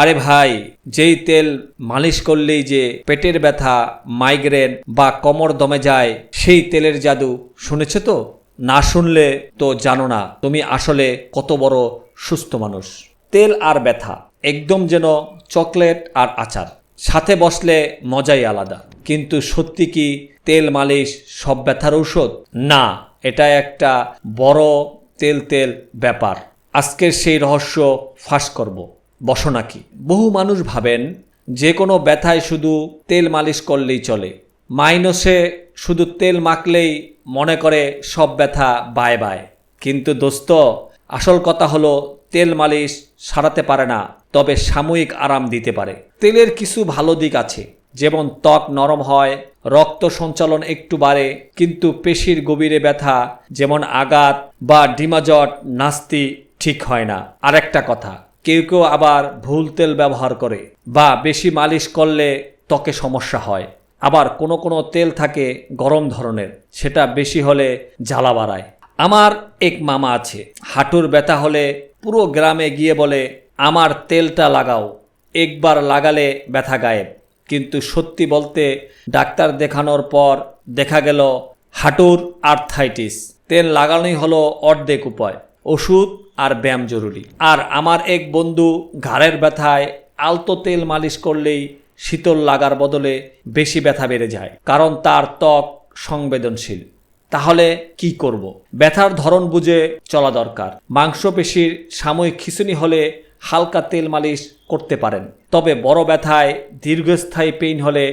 আরে ভাই, যেই তেল মালিশ করলেই যে পেটের ব্যথা, মাইগ্রেন বা কোমর দমে যায়, সেই তেলের জাদু শুনেছো তো? না শুনলে তো জানো না, তুমি আসলে কত বড় সুস্থ মানুষ। তেল আর ব্যথা, একদম যেন চকলেট আর আচার। সাথে বসলে মজাই আলাদা। কিন্তু সত্যি কি তেল মালিশ সব ব্যথার ঔষধ? না, এটা একটা বড় তেল তেল ব্যাপার। আজকের সেই রহস্য ফাঁস করব। বসো নাকি বহু মানুষ ভাবেন যে কোনো ব্যথায় শুধু তেল মালিশ করলেই চলে। মাইনসে শুধু তেল মাখলেই মনে করে সব ব্যথা বায় বায়। কিন্তু দোস্ত, আসল কথা হলো তেল মালিশ সারাতে পারে না, তবে সাময়িক আরাম দিতে পারে। তেলের কিছু ভালো দিক আছে, যেমন ত্বক নরম হয়, রক্ত সঞ্চালন একটু বাড়ে, কিন্তু পেশির গভীরে ব্যথা, যেমন আঘাত বা ডিমাজট, নাস্তি ঠিক হয় না। আরেকটা কথা কেউ কেউ আবার ভুল তেল ব্যবহার করে বা বেশি মালিশ করলে ত্বকে সমস্যা হয়। আবার কোনো কোনো তেল থাকে গরম ধরনের, সেটা বেশি হলে জ্বালা বাড়ায়। আমার এক মামা আছে, হাঁটুর ব্যথা হলে পুরো গ্রামে গিয়ে বলে, আমার তেলটা লাগাও। একবার লাগালে ব্যথা গায়েব। কিন্তু সত্যি বলতে ডাক্তার দেখানোর পর দেখা গেল হাঁটুর আর্থাইটিস তেল লাগানোই হলো অর্ধেক উপায়। ওষুধ আর ব্যায়াম জরুরি। আর আমার এক বন্ধু ঘাড়ের ব্যথায় আলতো তেল মালিশ করলেই শীতল লাগার বদলে বেশি ব্যথা বেড়ে যায়, কারণ তার ত্বক সংবেদনশীল। তাহলে কি করব? ব্যথার ধরন বুঝে চলা দরকার। মাংসপেশির সাময়িক খিঁচুনি হলে হালকা তেল মালিশ করতে পারেন। তবে বড় ব্যথায় দীর্ঘস্থায়ী পেইন হলে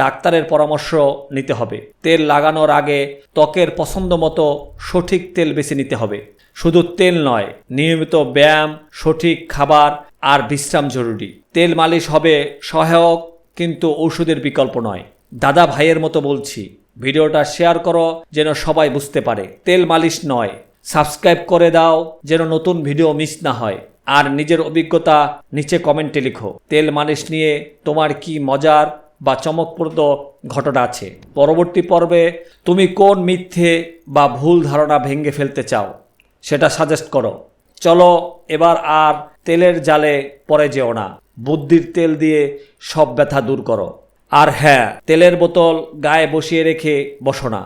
ডাক্তারের পরামর্শ নিতে হবে। তেল লাগানোর আগে ত্বকের পছন্দ মতো সঠিক তেল বেছে নিতে হবে। শুধু তেল নয়, নিয়মিত ব্যায়াম, সঠিক খাবার আর বিশ্রাম জরুরি। তেল মালিশ হবে সহায়ক, কিন্তু ওষুধের বিকল্প নয়। দাদা ভাইয়ের মতো বলছি, ভিডিওটা শেয়ার করো যেন সবাই বুঝতে পারে। তেল মালিশ নয়, সাবস্ক্রাইব করে দাও যেন নতুন ভিডিও মিস না হয়। আর নিজের অভিজ্ঞতা নিচে কমেন্টে লিখো। তেল মালিশ নিয়ে তোমার কি মজার বা চমকপ্রদ ঘটনা আছে? পরবর্তী পর্বে তুমি কোন মিথ্যে বা ভুল ধারণা ভেঙে ফেলতে চাও? সেটা সাজেস্ট করো। চলো, এবার আর তেলের জালে পরে যেও না। বুদ্ধির তেল দিয়ে সব ব্যথা দূর করো। আর হ্যাঁ তেলের বোতল গায়ে বসিয়ে রেখে বসো না।